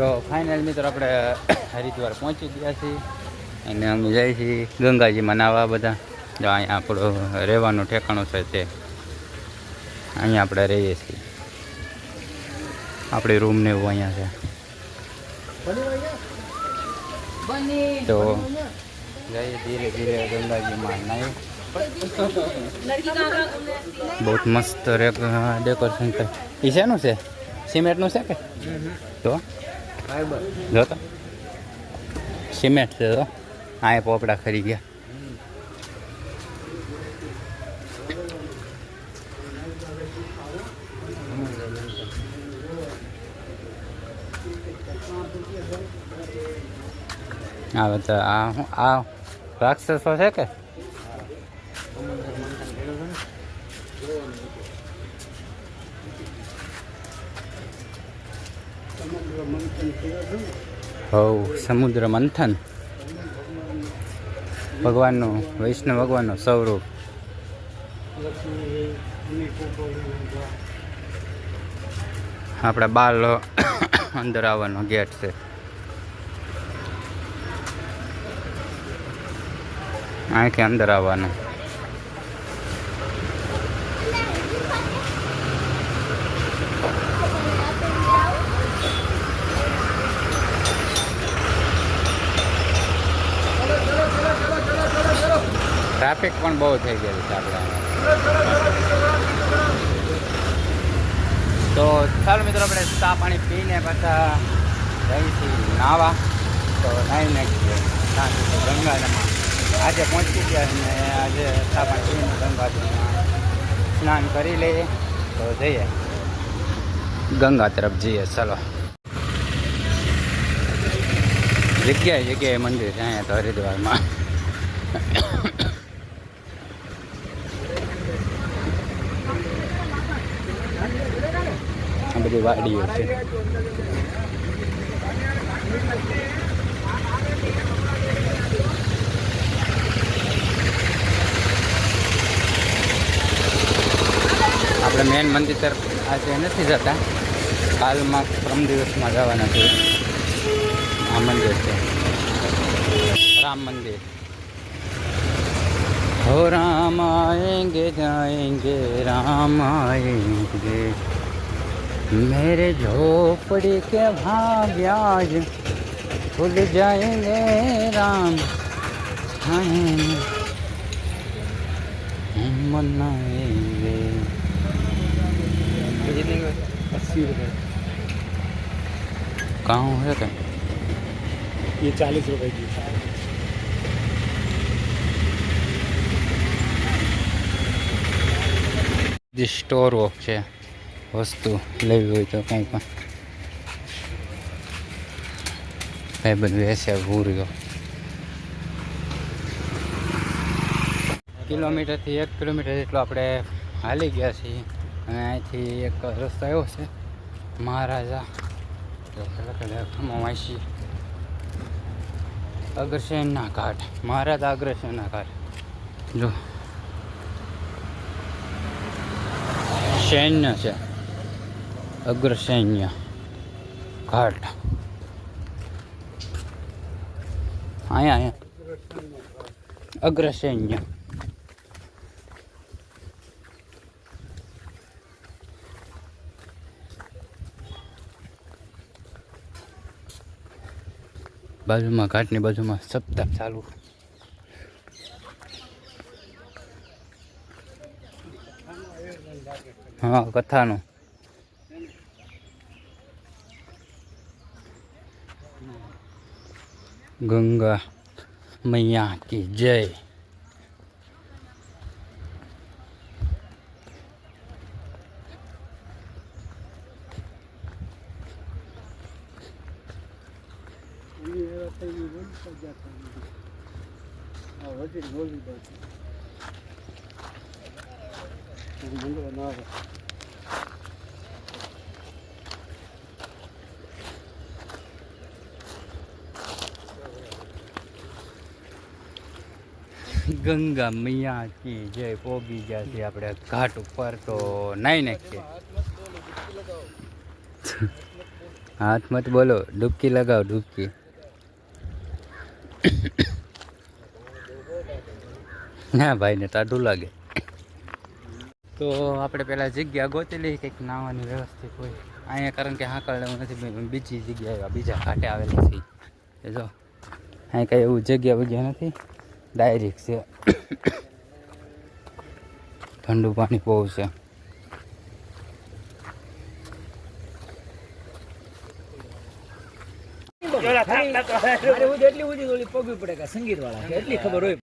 તો ફાઇનલ મિત્રો આપણે હરિદ્વાર પહોંચી ગયા છીએ. અને અમે જઈએ છીએ ગંગાજીમાં નાવા બધા. જો અહીંયા આપણું રહેવાનું ઠેકાણું છે તે. અહીંયા આપણે રહીએ છીએ. આપણી રૂમ ને એવું અહીંયા છે. તો જઈએ ધીરે ધીરે ગંગાજીમાં નાહી બહુ મસ્ત ડેકોરેશન છે. એ શેનું છે? સિમેન્ટનું છે કે? તો? જો તો. સિમેન્ટ છે તો આ પોપડા ખરી ગયા. આવે બધા આ આ રાક્ષસો છે કે? હવ, સમુદ્ર મંથન. ભગવાનનું, વૈષ્ણવ ભગવાનનું સ્વરૂપ. આપણા બાર અંદર આવવાનો ગેટ છે. અહીંથી અંદર આવવાનું. ટ્રાફિક પણ બહુ થઈ ગયેલું છે આપણે તો ચાલો મિત્રો, આપણે ચા પાણી પીને પાછા જઈશું નાવા. તો નાહી નાખીએ શાંતિથી આજે પહોંચી ગયા અને આજે ચા પાણી પીને ગંગાજીમાં સ્નાન કરી લઈએ. તો જઈએ. ગંગા તરફ જઈએ. ચલો. જગ્યાએ જગ્યાએ મંદિર છે, અહીંયા તો હરિદ્વારમાં. બધી વાડીઓ છે. આપણે મેન મંદિર તરફ આજે નથી જતા કાલમાં ત્રણ દિવસમાં જવાના છે આ મંદિર છે. રામ મંદિર. હો રામ આયંગે જાએંગે રામ આએંગે मेरे झोपड़ी के भाग्याज खुल जाएँगे राम। मनाएँगे। अस्सी कहाँ हो जाता है ये चालीस रुपए की स्टोर ऑफ़ है વસ્તુ લેવી હોય તો કંઈ પણ. કંઈ બધું વેસે ભૂર્યો કિલોમીટરથી એક કિલોમીટર જેટલો આપણે હાલી ગયા છીએ. અને અહીંથી એક રસ્તો એવો છે, મહારાજા. વાંચી અગ્રસેનના ઘાટ, મહારાજા અગ્રસેનના ઘાટ. જો. સૈન્ય છે. અગ્ર સૈન્ય ઘાટ. અહીંયા અહીંયા. અગ્ર સૈન્ય બાજુમાં ઘાટની બાજુમાં સપ્તાહ ચાલુ. હા કથાનું. ગંગા મૈયા કી જય ગંગા મૈયા કી જય, પોગી છે આપણે ઘાટ ઉપર તો નાઈ નાખીએ. હાથ મત બોલો, ડૂબકી લગાવો, ડૂબકી. ના ભાઈને ટાઢું લાગે. તો આપણે પેલા જગ્યા ગોતી લઈએ કંઈક નાવાની વ્યવસ્થિત હોય. અહીંયા કારણ કે હાકળ નથી બીજી જગ્યાએ બીજા ઘાટે આવેલી છે જો અહીં કંઈ એવું જગ્યા વગ્યા નથી. ડાયરેક્ટ છે. ઠંડુ પાણી બહુ છે. એટલી ઓલી પગવી પડે કે સંગીત વાળા એટલી ખબર હોય.